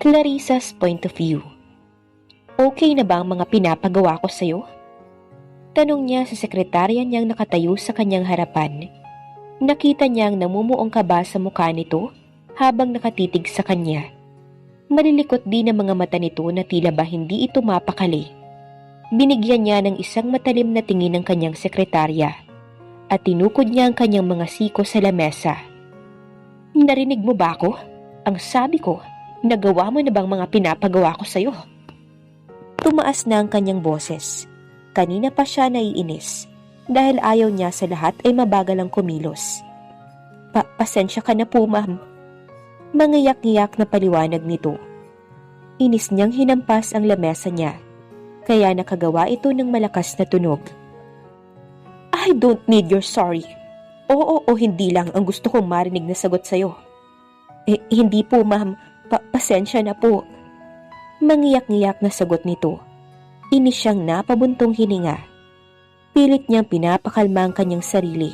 Clarissa's point of view. Okay na ba ang mga pinapagawa ko sa'yo? Tanong niya sa sekretarya niyang nakatayo sa kanyang harapan. Nakita niyang namumuong kaba sa mukha nito habang nakatitig sa kanya. Malilikot din ang mga mata nito na tila ba hindi ito mapakali. Binigyan niya ng isang matalim na tingin ng kanyang sekretarya at tinukod niya ang kanyang mga siko sa lamesa. Narinig mo ba ako? Ang sabi ko, Nagawa mo na bang mga pinapagawa ko sa'yo? Tumaas na ang kanyang boses. Kanina pa siya naiinis dahil ayaw niya sa lahat ay mabagal ang kumilos. Pa pasensya ka na po, ma'am. Mangiyak-ngiyak na paliwanag nito. Inis niyang hinampas ang lamesa niya, kaya nakagawa ito ng malakas na tunog. I don't need your sorry. Oo o hindi lang ang gusto kong marinig na sagot sa'yo. Eh, hindi po ma'am, Pa pasensya na po. Mangiyak-ngiyak na sagot nito. Inis siyang napabuntong hininga. Pilit niyang pinapakalma ang kanyang sarili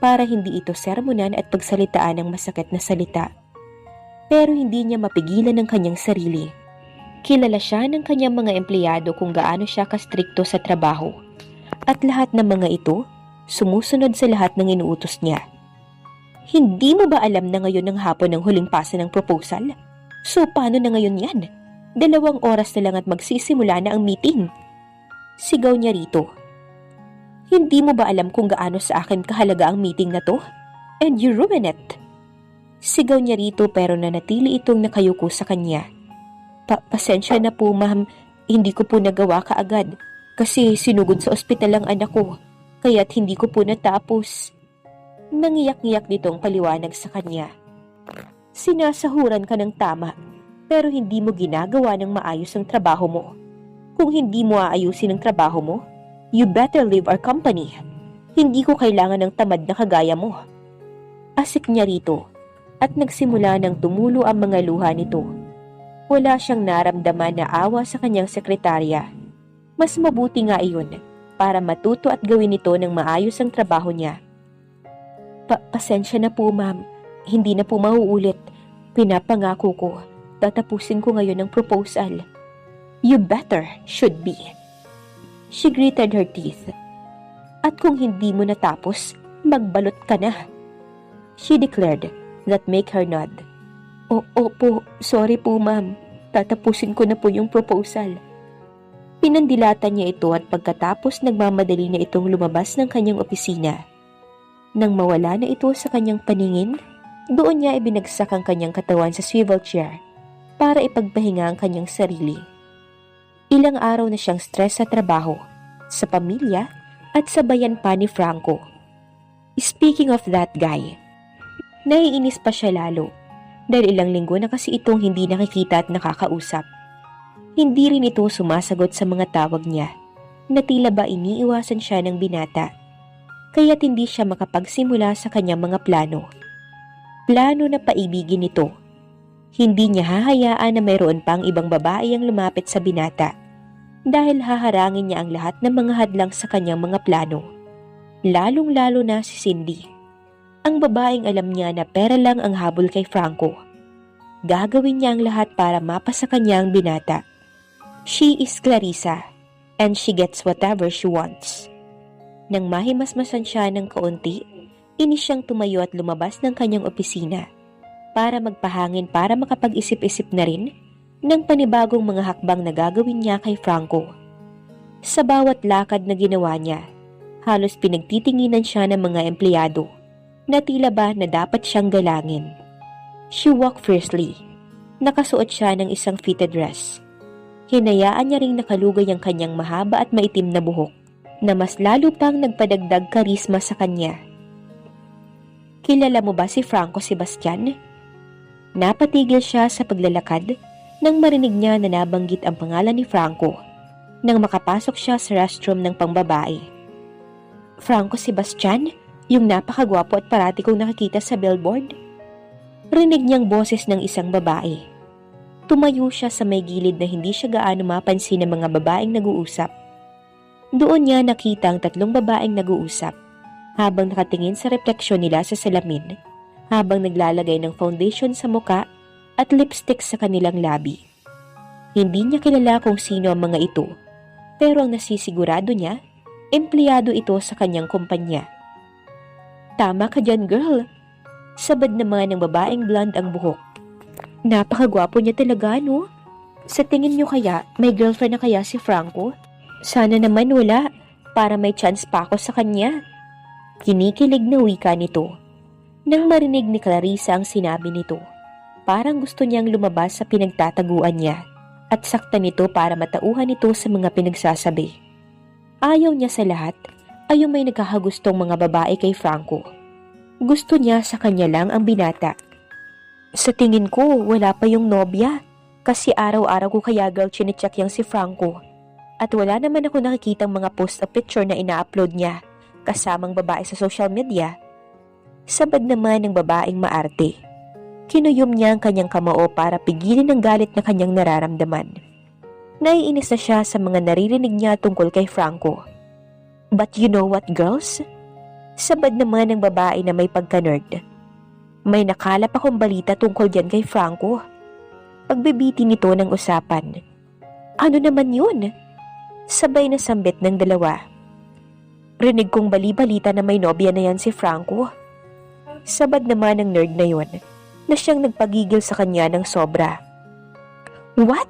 para hindi ito sermonan at pagsalitaan ng masakit na salita. Pero hindi niya mapigilan ang kanyang sarili. Kilala siya ng kanyang mga empleyado kung gaano siya kastrikto sa trabaho. At lahat ng mga ito, sumusunod sa lahat ng inuutos niya. Hindi mo ba alam na ngayon ng hapon ang huling pasa ng proposal? So paano na ngayon yan? Dalawang oras na lang at magsisimula na ang meeting. Sigaw niya rito. Hindi mo ba alam kung gaano sa akin kahalaga ang meeting na to? And you ruin it. Sigaw niya rito pero nanatili itong nakayuko sa kanya. Pa pasensya na po ma'am, hindi ko po nagawa kaagad kasi sinugod sa ospital ang anak ko kaya't hindi ko po natapos. Nangiyak-ngiyak nitong paliwanag sa kanya. Sinasahuran ka ng tama, pero hindi mo ginagawa ng maayos ang trabaho mo. Kung hindi mo aayusin ang trabaho mo, you better leave our company. Hindi ko kailangan ng tamad na kagaya mo. Asik niya rito at nagsimula ng tumulo ang mga luha nito. Wala siyang naramdaman na awa sa kanyang sekretarya. Mas mabuti nga iyon para matuto at gawin ito ng maayos ang trabaho niya. Pa pasensya na po ma'am hindi na po mauulit. Pinapangako ko, tatapusin ko ngayon ang proposal. You better should be. She gritted her teeth. At kung hindi mo natapos, magbalot ka na. She declared that make her nod. O, opo, sorry po ma'am. Tatapusin ko na po yung proposal. Pinandilatan niya ito at pagkatapos nagmamadali na itong lumabas ng kanyang opisina. Nang mawala na ito sa kanyang paningin, doon niya ibinagsak ang kanyang katawan sa swivel chair para ipagpahinga ang kanyang sarili. Ilang araw na siyang stress sa trabaho, sa pamilya, at sa bayan pa ni Franco. Speaking of that guy, naiinis pa siya lalo dahil ilang linggo na kasi itong hindi nakikita at nakakausap. Hindi rin ito sumasagot sa mga tawag niya na tila ba iniiwasan siya ng binata kaya't hindi siya makapagsimula sa kanyang mga plano plano na paibigin ito. Hindi niya hahayaan na mayroon pang ibang babae ang lumapit sa binata dahil haharangin niya ang lahat ng mga hadlang sa kanyang mga plano. Lalong-lalo na si Cindy. Ang babaeng alam niya na pera lang ang habol kay Franco. Gagawin niya ang lahat para mapasa kanya ang binata. She is Clarissa and she gets whatever she wants. Nang mahimasmasan siya ng kaunti, Inis siyang tumayo at lumabas ng kanyang opisina para magpahangin para makapag-isip-isip na rin ng panibagong mga hakbang na gagawin niya kay Franco. Sa bawat lakad na ginawa niya, halos pinagtitinginan siya ng mga empleyado na tila ba na dapat siyang galangin. She walked fiercely. Nakasuot siya ng isang fitted dress. Hinayaan niya ring nakalugay ang kanyang mahaba at maitim na buhok na mas lalo pang nagpadagdag karisma sa kanya. Kilala mo ba si Franco Sebastian? Napatigil siya sa paglalakad nang marinig niya na nabanggit ang pangalan ni Franco nang makapasok siya sa restroom ng pangbabae. Franco Sebastian? Yung napakagwapo at parati kong nakikita sa billboard? Rinig niyang boses ng isang babae. Tumayo siya sa may gilid na hindi siya gaano mapansin ng mga babaeng nag-uusap. Doon niya nakita ang tatlong babaeng nag-uusap habang nakatingin sa refleksyon nila sa salamin, habang naglalagay ng foundation sa muka at lipstick sa kanilang labi. Hindi niya kilala kung sino ang mga ito, pero ang nasisigurado niya, empleyado ito sa kanyang kumpanya. Tama ka dyan, girl. Sabad naman ng babaeng blonde ang buhok. Napakagwapo niya talaga, no? Sa tingin niyo kaya, may girlfriend na kaya si Franco? Sana naman wala, para may chance pa ako sa kanya. Kinikilig na wika nito. Nang marinig ni Clarissa ang sinabi nito, parang gusto niyang lumabas sa pinagtataguan niya at sakta nito para matauhan ito sa mga pinagsasabi. Ayaw niya sa lahat ay may nagkakagustong mga babae kay Franco. Gusto niya sa kanya lang ang binata. Sa tingin ko, wala pa yung nobya kasi araw-araw ko kaya girl chinecheck yang si Franco. At wala naman ako nakikitang mga post a picture na ina-upload niya kasamang babae sa social media. Sabad naman ng babaeng maarte. Kinuyom niya ang kanyang kamao para pigilin ang galit na kanyang nararamdaman. Naiinis na siya sa mga naririnig niya tungkol kay Franco. But you know what, girls? Sabad naman ng babae na may pagka-nerd. May nakalap akong balita tungkol dyan kay Franco. Pagbibiti nito ng usapan. Ano naman yun? Sabay na sambit ng dalawa. Rinig kong bali-balita na may nobya na yan si Franco. Sabad naman ng nerd na yun na siyang nagpagigil sa kanya ng sobra. What?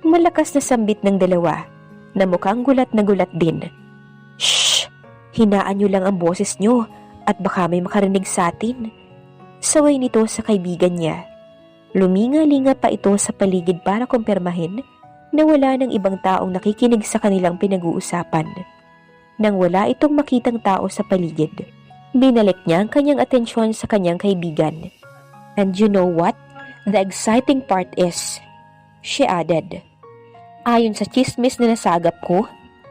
Malakas na sambit ng dalawa na mukhang gulat na gulat din. Shh! Hinaan niyo lang ang boses niyo at baka may makarinig sa atin. Saway nito sa kaibigan niya. Luminga-linga pa ito sa paligid para kumpirmahin na wala ng ibang taong nakikinig sa kanilang pinag-uusapan. Nang wala itong makitang tao sa paligid, binalik niya ang kanyang atensyon sa kanyang kaibigan And you know what? The exciting part is, she added, ayon sa chismis na nasagap ko,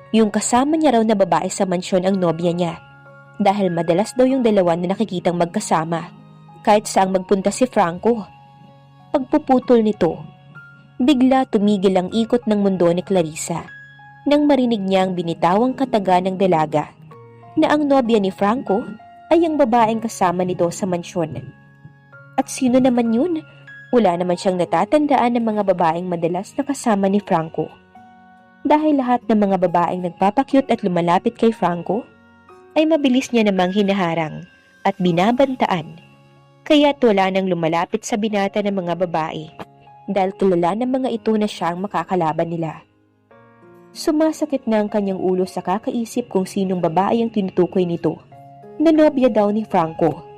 yung kasama niya raw na babae sa mansyon ang nobya niya. Dahil madalas daw yung dalawa na nakikitang magkasama, kahit saang magpunta si Franco. Pagpuputol nito, bigla tumigil ang ikot ng mundo ni Clarissa nang marinig niya ang binitawang kataga ng dalaga na ang nobya ni Franco ay ang babaeng kasama nito sa mansyon. At sino naman yun? Wala naman siyang natatandaan ng mga babaeng madalas na kasama ni Franco. Dahil lahat ng mga babaeng nagpapakyut at lumalapit kay Franco, ay mabilis niya namang hinaharang at binabantaan. Kaya't wala nang lumalapit sa binata ng mga babae dahil kilala ng mga ito na siyang makakalaban nila. Sumasakit na ang kanyang ulo sa kakaisip kung sinong babae ang tinutukoy nito na nobya daw ni Franco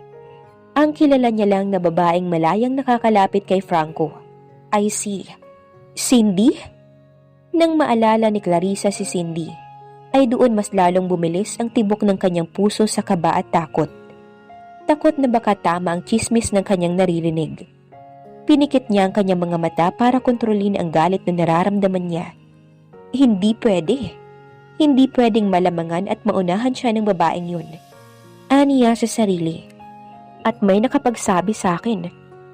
ang kilala niya lang na babaeng malayang nakakalapit kay Franco ay si Cindy. Nang maalala ni Clarissa si Cindy, ay doon mas lalong bumilis ang tibok ng kanyang puso sa kaba at takot. Takot na baka tama ang chismis ng kanyang naririnig. Pinikit niya ang kanyang mga mata para kontrolin ang galit na nararamdaman niya. Hindi pwede. Hindi pwedeng malamangan at maunahan siya ng babaeng yun. Aniya sa sarili at may nakapagsabi sa akin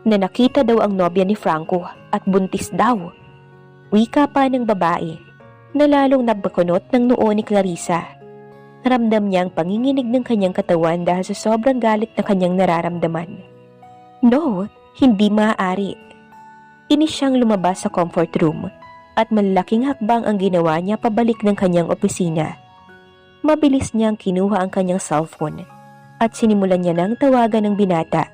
na nakita daw ang nobya ni Franco at buntis daw. Wika pa ng babae na lalong nabakunot ng noo ni Clarissa. Ramdam niya ang panginginig ng kanyang katawan dahil sa sobrang galit na kanyang nararamdaman. No, hindi maaari. Inis siyang lumabas sa comfort room at malaking hakbang ang ginawa niya pabalik ng kanyang opisina. Mabilis niyang kinuha ang kanyang cellphone at sinimulan niya ng tawagan ng binata.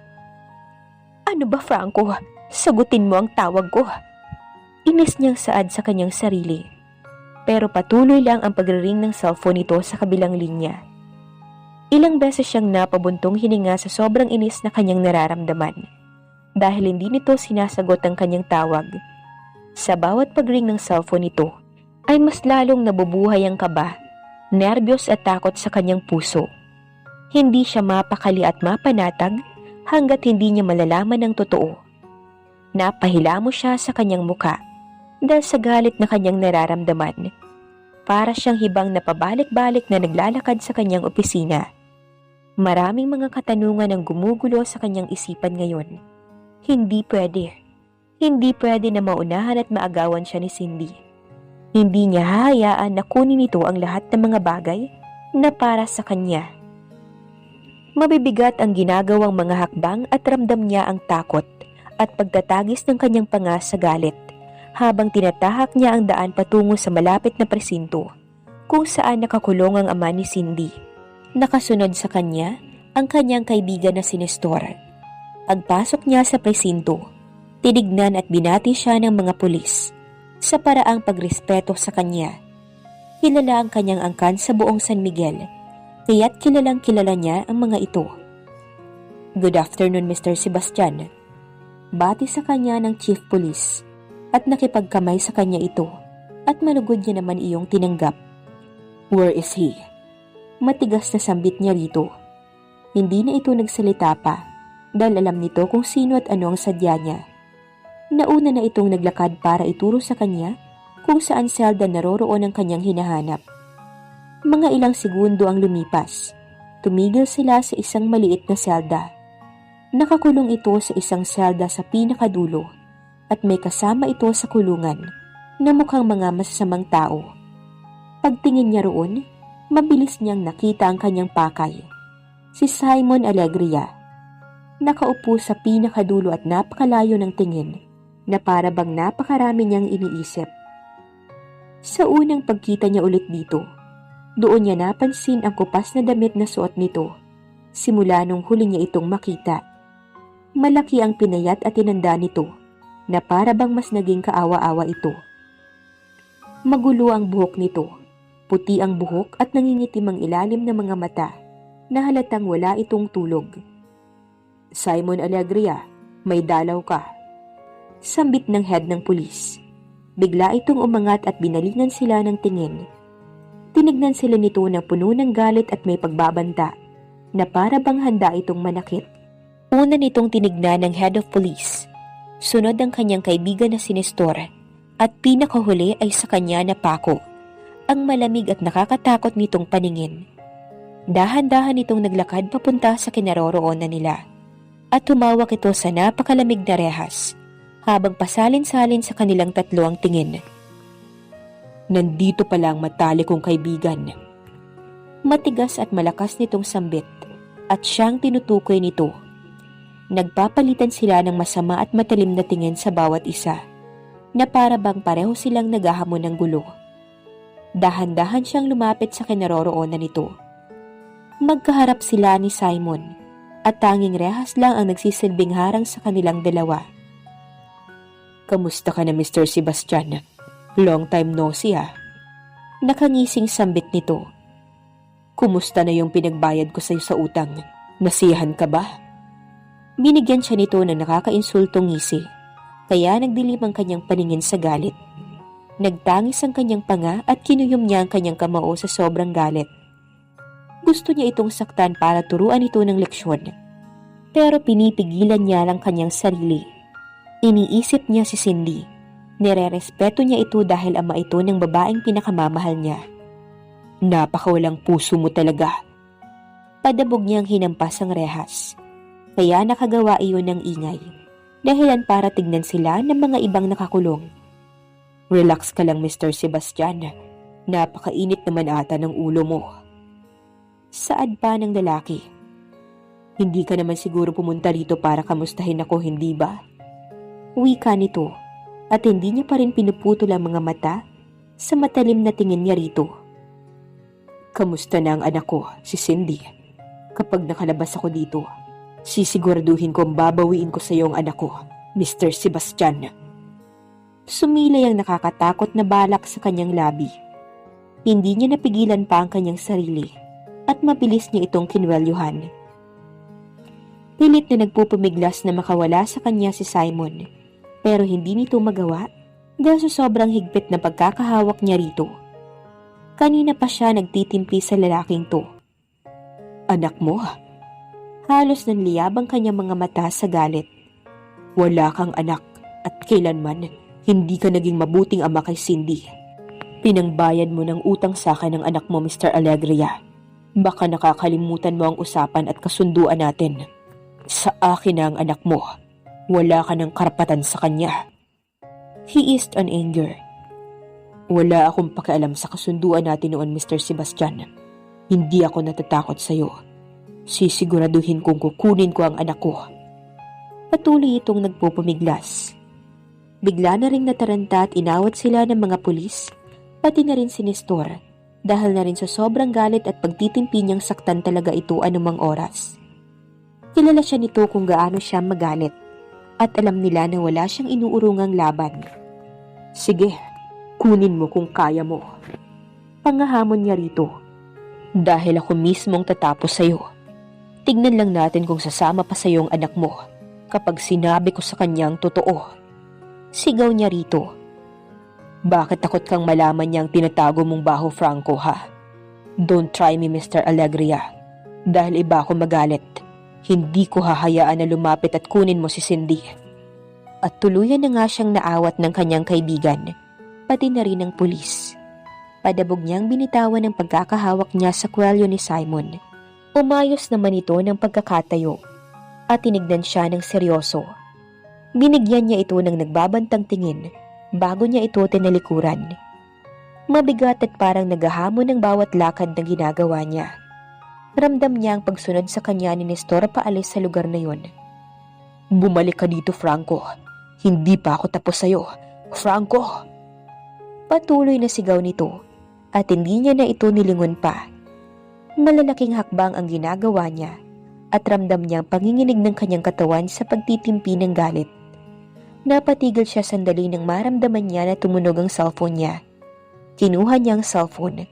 Ano ba Franco? Sagutin mo ang tawag ko. Inis niyang saad sa kanyang sarili. Pero patuloy lang ang pagriring ng cellphone nito sa kabilang linya. Ilang beses siyang napabuntong hininga sa sobrang inis na kanyang nararamdaman. Dahil hindi nito sinasagot ang kanyang tawag. Sa bawat pagring ng cellphone nito, ay mas lalong nabubuhay ang kaba, nerbiyos at takot sa kanyang puso. Hindi siya mapakali at mapanatag hanggat hindi niya malalaman ang totoo. Napahila mo siya sa kanyang muka dahil sa galit na kanyang nararamdaman. Para siyang hibang na pabalik-balik na naglalakad sa kanyang opisina. Maraming mga katanungan ang gumugulo sa kanyang isipan ngayon. Hindi pwede. Hindi pwede na maunahan at maagawan siya ni Cindy. Hindi niya hahayaan na kunin ito ang lahat ng mga bagay na para sa kanya. Mabibigat ang ginagawang mga hakbang at ramdam niya ang takot at pagtatagis ng kanyang panga sa galit habang tinatahak niya ang daan patungo sa malapit na presinto kung saan nakakulong ang ama ni Cindy. Nakasunod sa kanya ang kanyang kaibigan na si Nestor. Pagpasok niya sa presinto, tinignan at binati siya ng mga pulis sa paraang pagrespeto sa kanya. Kilala ang kanyang angkan sa buong San Miguel, kaya't kilalang kilala niya ang mga ito. Good afternoon, Mr. Sebastian. Bati sa kanya ng chief police at nakipagkamay sa kanya ito at malugod niya naman iyong tinanggap. Where is he? Matigas na sambit niya rito. Hindi na ito nagsalita pa dahil alam nito kung sino at ano ang sadya niya. Nauna na itong naglakad para ituro sa kanya kung saan selda naroroon ang kanyang hinahanap. Mga ilang segundo ang lumipas. Tumigil sila sa isang maliit na selda. Nakakulong ito sa isang selda sa pinakadulo at may kasama ito sa kulungan na mukhang mga masasamang tao. Pagtingin niya roon, mabilis niyang nakita ang kanyang pakay. Si Simon Alegria. Nakaupo sa pinakadulo at napakalayo ng tingin na para bang napakarami niyang iniisip. Sa unang pagkita niya ulit dito, doon niya napansin ang kupas na damit na suot nito simula nung huli niya itong makita. Malaki ang pinayat at tinanda nito na para bang mas naging kaawa-awa ito. Magulo ang buhok nito, puti ang buhok at nangingitim ang ilalim ng mga mata na halatang wala itong tulog. Simon Alegria, may dalaw ka. Sambit ng head ng pulis. Bigla itong umangat at binalingan sila ng tingin. Tinignan sila nito ng puno ng galit at may pagbabanta na para bang handa itong manakit. Una nitong tinignan ng head of police. Sunod ang kanyang kaibigan na si Nestor at pinakahuli ay sa kanya na Paco, ang malamig at nakakatakot nitong paningin. Dahan-dahan itong naglakad papunta sa kinaroroonan nila at tumawak ito sa napakalamig na rehas habang pasalin-salin sa kanilang tatlo ang tingin. Nandito pala ang matali kong kaibigan. Matigas at malakas nitong sambit at siyang tinutukoy nito Nagpapalitan sila ng masama at matalim na tingin sa bawat isa, na para bang pareho silang naghahamon ng gulo. Dahan-dahan siyang lumapit sa kinaroroonan nito. Magkaharap sila ni Simon, at tanging rehas lang ang nagsisilbing harang sa kanilang dalawa. Kamusta ka na Mr. Sebastian? Long time no see ah. Nakangising sambit nito. Kumusta na yung pinagbayad ko sa'yo sa utang? Nasihan ka ba? Binigyan siya nito ng nakakainsultong ngisi, kaya nagdilim ang kanyang paningin sa galit. Nagtangis ang kanyang panga at kinuyom niya ang kanyang kamao sa sobrang galit. Gusto niya itong saktan para turuan ito ng leksyon. Pero pinipigilan niya lang kanyang sarili. Iniisip niya si Cindy. Nire-respeto niya ito dahil ama ito ng babaeng pinakamamahal niya. Napakawalang puso mo talaga. Padabog niyang hinampas ang rehas kaya nakagawa iyon ng ingay. Dahilan para tignan sila ng mga ibang nakakulong. Relax ka lang Mr. Sebastian. Napakainit naman ata ng ulo mo. Saad pa ng lalaki. Hindi ka naman siguro pumunta rito para kamustahin ako, hindi ba? Wika nito at hindi niya pa rin pinuputol ang mga mata sa matalim na tingin niya rito. Kamusta na ang anak ko, si Cindy? Kapag nakalabas ako dito, Sisiguraduhin kong babawiin ko sa iyo ang anak ko, Mr. Sebastian. Sumilay ang nakakatakot na balak sa kanyang labi. Hindi niya napigilan pa ang kanyang sarili at mabilis niya itong kinwelyuhan. Pilit na nagpupumiglas na makawala sa kanya si Simon pero hindi nito magawa dahil sa sobrang higpit na pagkakahawak niya rito. Kanina pa siya nagtitimpi sa lalaking to. Anak mo, Halos nanliyab ang kanyang mga mata sa galit. Wala kang anak at kailanman hindi ka naging mabuting ama kay Cindy. Pinangbayad mo ng utang sa akin ng anak mo, Mr. Alegria. Baka nakakalimutan mo ang usapan at kasunduan natin. Sa akin na ang anak mo. Wala ka ng karapatan sa kanya. He is on anger. Wala akong pakialam sa kasunduan natin noon, Mr. Sebastian. Hindi ako natatakot sa iyo sisiguraduhin kong kukunin ko ang anak ko. Patuloy itong nagpupumiglas. Bigla na ring nataranta at inawat sila ng mga pulis, pati na rin si Nestor, dahil na rin sa sobrang galit at pagtitimpi niyang saktan talaga ito anumang oras. Kilala siya nito kung gaano siya magalit, at alam nila na wala siyang inuurungang laban. Sige, kunin mo kung kaya mo. Pangahamon niya rito. Dahil ako mismong tatapos sa'yo. Tignan lang natin kung sasama pa sa'yo ang anak mo kapag sinabi ko sa kanyang totoo. Sigaw niya rito. Bakit takot kang malaman niyang tinatago mong baho Franco ha? Don't try me Mr. Alegria. Dahil iba ako magalit. Hindi ko hahayaan na lumapit at kunin mo si Cindy. At tuluyan na nga siyang naawat ng kanyang kaibigan, pati na rin ng pulis. Padabog niyang binitawan ng pagkakahawak niya sa kwelyo ni Simon. Umayos naman ito ng pagkakatayo at tinignan siya ng seryoso. Binigyan niya ito ng nagbabantang tingin bago niya ito tinalikuran. Mabigat at parang naghahamon ng bawat lakad na ginagawa niya. Ramdam niya ang pagsunod sa kanya ni Nestor paalis sa lugar na yon. Bumalik ka dito, Franco. Hindi pa ako tapos sa'yo. Franco! Patuloy na sigaw nito at hindi niya na ito nilingon pa. Malalaking hakbang ang ginagawa niya at ramdam niya ang panginginig ng kanyang katawan sa pagtitimpi ng galit. Napatigil siya sandali nang maramdaman niya na tumunog ang cellphone niya. Kinuha niya ang cellphone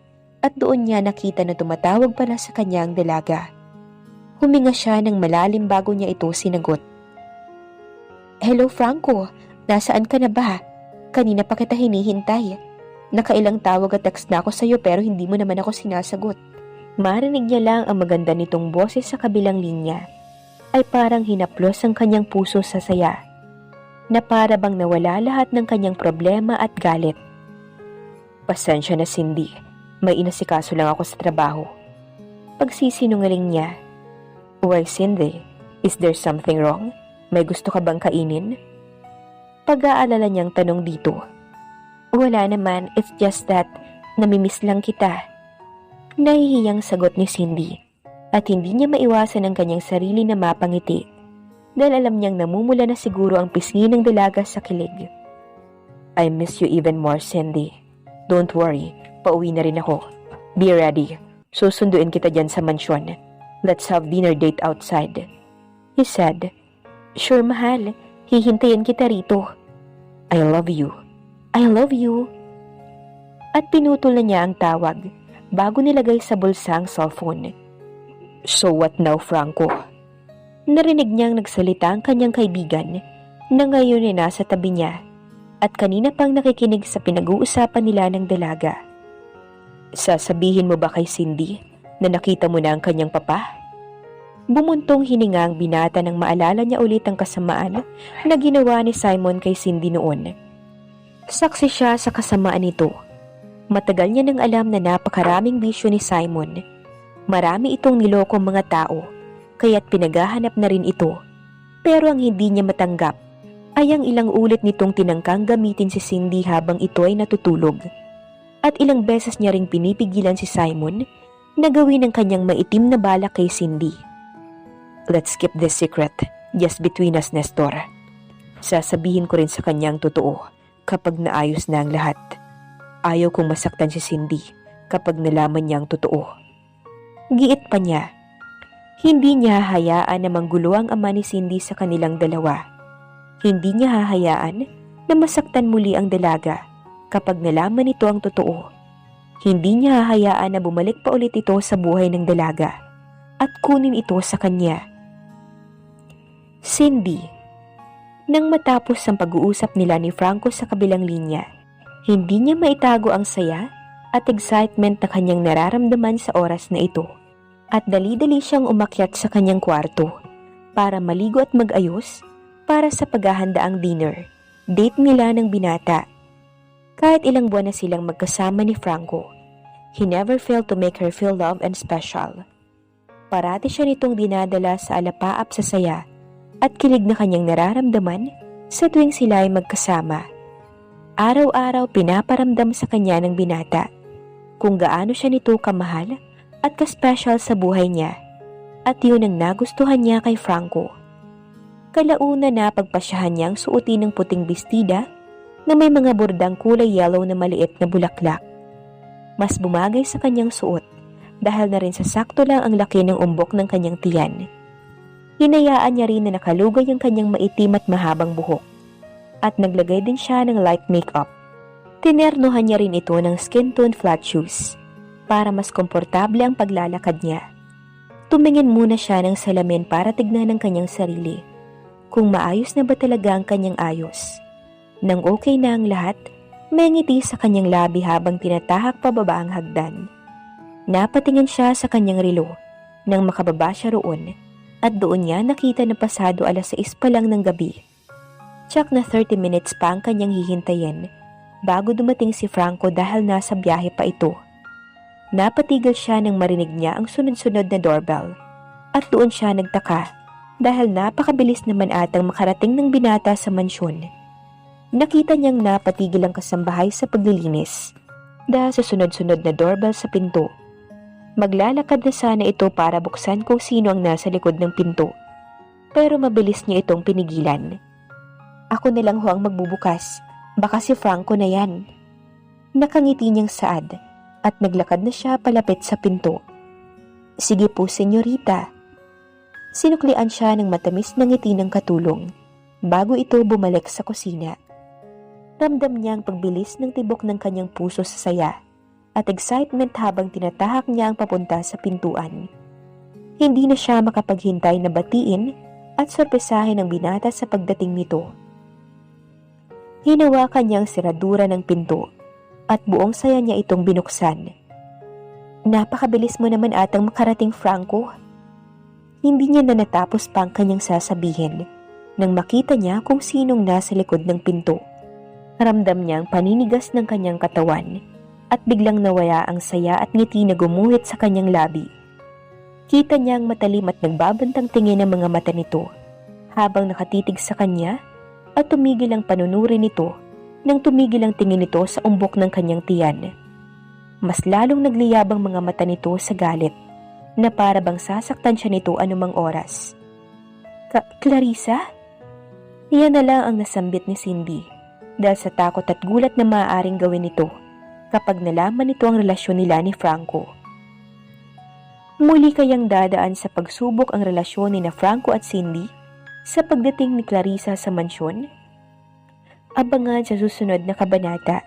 at doon niya nakita na tumatawag pala sa kanyang dalaga. Huminga siya ng malalim bago niya ito sinagot. Hello Franco, nasaan ka na ba? Kanina pa kita hinihintay. Nakailang tawag at text na ako sa'yo pero hindi mo naman ako sinasagot. Marinig niya lang ang maganda nitong boses sa kabilang linya. Ay parang hinaplos ang kanyang puso sa saya na para bang nawala lahat ng kanyang problema at galit. Pasensya na Cindy, may inasikaso lang ako sa trabaho. Pagsisinungaling niya, Why Cindy, is there something wrong? May gusto ka bang kainin? Pag-aalala niyang tanong dito. Wala naman, it's just that namimiss lang kita. Nahihiyang sagot ni Cindy at hindi niya maiwasan ang kanyang sarili na mapangiti dahil alam niyang namumula na siguro ang pisngi ng dalaga sa kilig. I miss you even more, Cindy. Don't worry, pauwi na rin ako. Be ready. Susunduin kita dyan sa mansyon. Let's have dinner date outside. He said, Sure, mahal. Hihintayin kita rito. I love you. I love you. At pinutol na niya ang tawag bago nilagay sa bulsa ang cellphone. So what now, Franco? Narinig niyang nagsalita ang kanyang kaibigan na ngayon ay nasa tabi niya at kanina pang nakikinig sa pinag-uusapan nila ng dalaga. Sasabihin mo ba kay Cindy na nakita mo na ang kanyang papa? Bumuntong hininga ang binata nang maalala niya ulit ang kasamaan na ginawa ni Simon kay Cindy noon. Saksi siya sa kasamaan nito. Matagal niya nang alam na napakaraming bisyo ni Simon. Marami itong nilokong mga tao kaya't pinaghahanap na rin ito. Pero ang hindi niya matanggap ay ang ilang ulit nitong tinangkang gamitin si Cindy habang ito ay natutulog. At ilang beses niya ring pinipigilan si Simon na gawin ang kanyang maitim na balak kay Cindy. Let's keep this secret, just between us, Nestor. Sasabihin ko rin sa kanyang totoo kapag naayos na ang lahat. Ayaw kong masaktan si Cindy kapag nalaman niya ang totoo. Giit pa niya hindi niya hahayaan na manggulo ang ama ni Cindy sa kanilang dalawa. Hindi niya hahayaan na masaktan muli ang dalaga kapag nalaman nito ang totoo. Hindi niya hahayaan na bumalik pa ulit ito sa buhay ng dalaga at kunin ito sa kanya. Cindy Nang matapos ang pag-uusap nila ni Franco sa kabilang linya, hindi niya maitago ang saya at excitement na kanyang nararamdaman sa oras na ito at dali-dali siyang umakyat sa kanyang kwarto para maligo at mag-ayos para sa paghahandaang dinner, date nila ng binata. Kahit ilang buwan na silang magkasama ni Franco, he never failed to make her feel loved and special. Parati siya nitong dinadala sa alapaap sa saya at kilig na kanyang nararamdaman sa tuwing sila ay magkasama. Araw-araw pinaparamdam sa kanya ng binata kung gaano siya nito kamahal at ka-special sa buhay niya at yun ang nagustuhan niya kay Franco. Kalauna na pagpasyahan niyang suotin ng puting bestida na may mga bordang kulay yellow na maliit na bulaklak. Mas bumagay sa kanyang suot dahil na rin sa sakto lang ang laki ng umbok ng kanyang tiyan. Hinayaan niya rin na nakalugay ang kanyang maitim at mahabang buhok at naglagay din siya ng light makeup. Tinernuhan niya rin ito ng skin tone flat shoes para mas komportable ang paglalakad niya. Tumingin muna siya ng salamin para tignan ang kanyang sarili kung maayos na ba talaga ang kanyang ayos. Nang okay na ang lahat, may ngiti sa kanyang labi habang tinatahak pababa ang hagdan. Napatingin siya sa kanyang relo nang makababa siya roon at doon niya nakita na pasado alas 6 pa lang ng gabi. Tsak na 30 minutes pa ang kanyang hihintayin bago dumating si Franco dahil nasa biyahe pa ito. Napatigil siya nang marinig niya ang sunod-sunod na doorbell at doon siya nagtaka dahil napakabilis naman atang makarating ng binata sa mansyon. Nakita niyang napatigil ang kasambahay sa paglilinis dahil sa sunod-sunod na doorbell sa pinto. Maglalakad na sana ito para buksan kung sino ang nasa likod ng pinto. Pero mabilis niya itong pinigilan. Ako na lang ho ang magbubukas. Baka si Franco na yan. Nakangiti niyang saad at naglakad na siya palapit sa pinto. Sige po, senyorita. Sinuklian siya ng matamis na ngiti ng katulong bago ito bumalik sa kusina. Ramdam niya ang pagbilis ng tibok ng kanyang puso sa saya at excitement habang tinatahak niya ang papunta sa pintuan. Hindi na siya makapaghintay na batiin at sorpresahin ang binata sa pagdating nito. Hinawakan niyang siradura ng pinto at buong saya niya itong binuksan. Napakabilis mo naman atang makarating Franco. Hindi niya na natapos pa ang kanyang sasabihin nang makita niya kung sinong nasa likod ng pinto. Ramdam niya ang paninigas ng kanyang katawan at biglang nawaya ang saya at ngiti na gumuhit sa kanyang labi. Kita niya ang matalim at nagbabantang tingin ng mga mata nito habang nakatitig sa kanya at tumigil ang panunuri nito nang tumigil ang tingin nito sa umbok ng kanyang tiyan. Mas lalong nagliyabang mga mata nito sa galit na para bang sasaktan siya nito anumang oras. Ka Clarissa? Iyan na lang ang nasambit ni Cindy dahil sa takot at gulat na maaaring gawin nito kapag nalaman nito ang relasyon nila ni Franco. Muli kayang dadaan sa pagsubok ang relasyon ni na Franco at Cindy sa pagdating ni Clarissa sa mansyon? Abangan sa susunod na kabanata.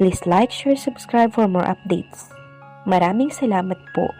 Please like, share, subscribe for more updates. Maraming salamat po.